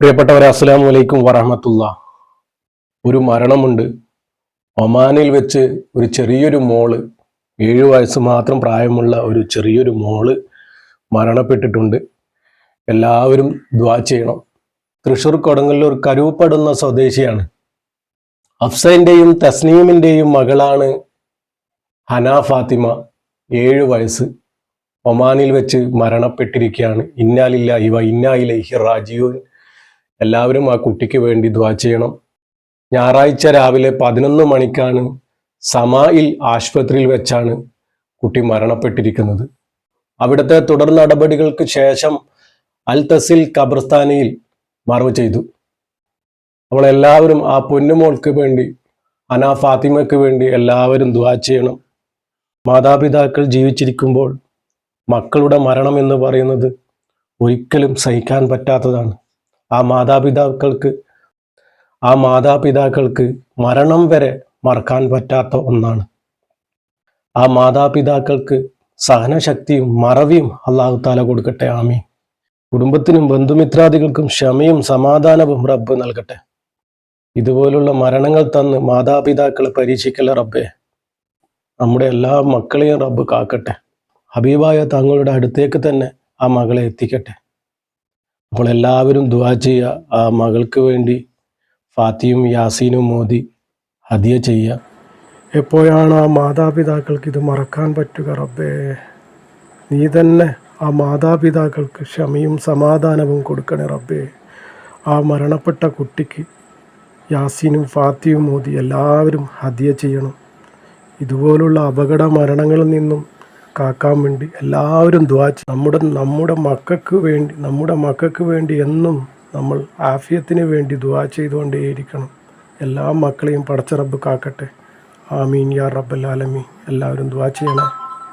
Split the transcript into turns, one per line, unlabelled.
പ്രിയപ്പെട്ടവരെ അസ്സാം വലൈക്കും വറഹമത്തുള്ള. ഒരു മരണമുണ്ട്. ഒമാനിൽ വെച്ച് ഒരു ചെറിയൊരു മോൾ ഏഴു വയസ്സ് മാത്രം പ്രായമുള്ള ഒരു ചെറിയൊരു മോൾ മരണപ്പെട്ടിട്ടുണ്ട്. എല്ലാവരും ദ്വാ ചെയ്യണം. തൃശൂർ കൊടുങ്ങല്ലൂർ കരുവപ്പെടുന്ന സ്വദേശിയാണ്. അഫ്സൈന്റെയും തസ്നീമിന്റെയും മകളാണ് ഹന ഫാത്തിമ ഏഴു വയസ്സ്. ഒമാനിൽ വെച്ച് മരണപ്പെട്ടിരിക്കുകയാണ്. ഇന്നാലില്ല ഇവ ഇന്നായിലെ റാജിയൂൻ എല്ലാവരും ആ കുട്ടിക്ക് വേണ്ടി ദ്വാ ചെയ്യണം. ഞായറാഴ്ച രാവിലെ പതിനൊന്ന് മണിക്കാണ് സമായിൽ ആശുപത്രിയിൽ വെച്ചാണ് കുട്ടി മരണപ്പെട്ടിരിക്കുന്നത്. അവിടുത്തെ തുടർ നടപടികൾക്ക് ശേഷം അൽ തസിൽ ഖബർസ്ഥാനിയിൽ മറവ് ചെയ്തു. അപ്പോൾ എല്ലാവരും ആ പൊന്നുമോൾക്ക് വേണ്ടി അനാ ഫാത്തിമയ്ക്ക് വേണ്ടി എല്ലാവരും ദ്വാ ചെയ്യണം. മാതാപിതാക്കൾ ജീവിച്ചിരിക്കുമ്പോൾ മക്കളുടെ മരണം എന്ന് പറയുന്നത് ഒരിക്കലും സഹിക്കാൻ പറ്റാത്തതാണ്. ആ മാതാപിതാക്കൾക്ക് ആ മാതാപിതാക്കൾക്ക് മരണം വരെ മറക്കാൻ പറ്റാത്ത ഒന്നാണ്. ആ മാതാപിതാക്കൾക്ക് സഹനശക്തിയും മറവിയും അള്ളാഹു താല കൊടുക്കട്ടെ. ആമീൻ. കുടുംബത്തിനും ബന്ധുമിത്രാദികൾക്കും ക്ഷമയും സമാധാനവും റബ്ബ് നൽകട്ടെ. ഇതുപോലുള്ള മരണങ്ങൾ തന്ന് മാതാപിതാക്കളെ പരീക്ഷിക്കല റബ്ബെ? നമ്മുടെ എല്ലാ മക്കളെയും റബ്ബ് കാക്കട്ടെ. ഹബീബായ തങ്ങളുടെ അടുത്തേക്ക് തന്നെ ആ മകളെ എത്തിക്കട്ടെ. അപ്പോൾ എല്ലാവരും ദുവാ ചെയ്യുക ആ മകൾക്ക് വേണ്ടി ഫാത്തിയും യാസീനും മോദി ഹദിയ ചെയ്യുക
എപ്പോഴാണ് ആ മാതാപിതാക്കൾക്ക് ഇത് മറക്കാൻ പറ്റുക റബ്ബേ? നീ തന്നെ ആ മാതാപിതാക്കൾക്ക് ക്ഷമയും സമാധാനവും കൊടുക്കണേ റബ്ബേ. ആ മരണപ്പെട്ട കുട്ടിക്ക് യാസീനും ഫാത്തിയും മോദി എല്ലാവരും ഹദിയ ചെയ്യണം. ഇതുപോലുള്ള അപകട മരണങ്ങളിൽ നിന്നും കാക്കാൻ വേണ്ടി എല്ലാവരും ദ്വാ ചെയ്യ്. നമ്മുടെ നമ്മുടെ മക്കൾക്ക് വേണ്ടി നമ്മുടെ മക്കൾക്ക് വേണ്ടി എന്നും നമ്മൾ ആഫിയത്തിന് വേണ്ടി ദ്വാ ചെയ്തുകൊണ്ടേയിരിക്കണം. എല്ലാ മക്കളെയും പടച്ച റബ്ബ് കാക്കട്ടെ. ആമീൻ യാ റബ്ബൽ ആലമീൻ. എല്ലാവരും ദ്വാ ചെയ്യണം.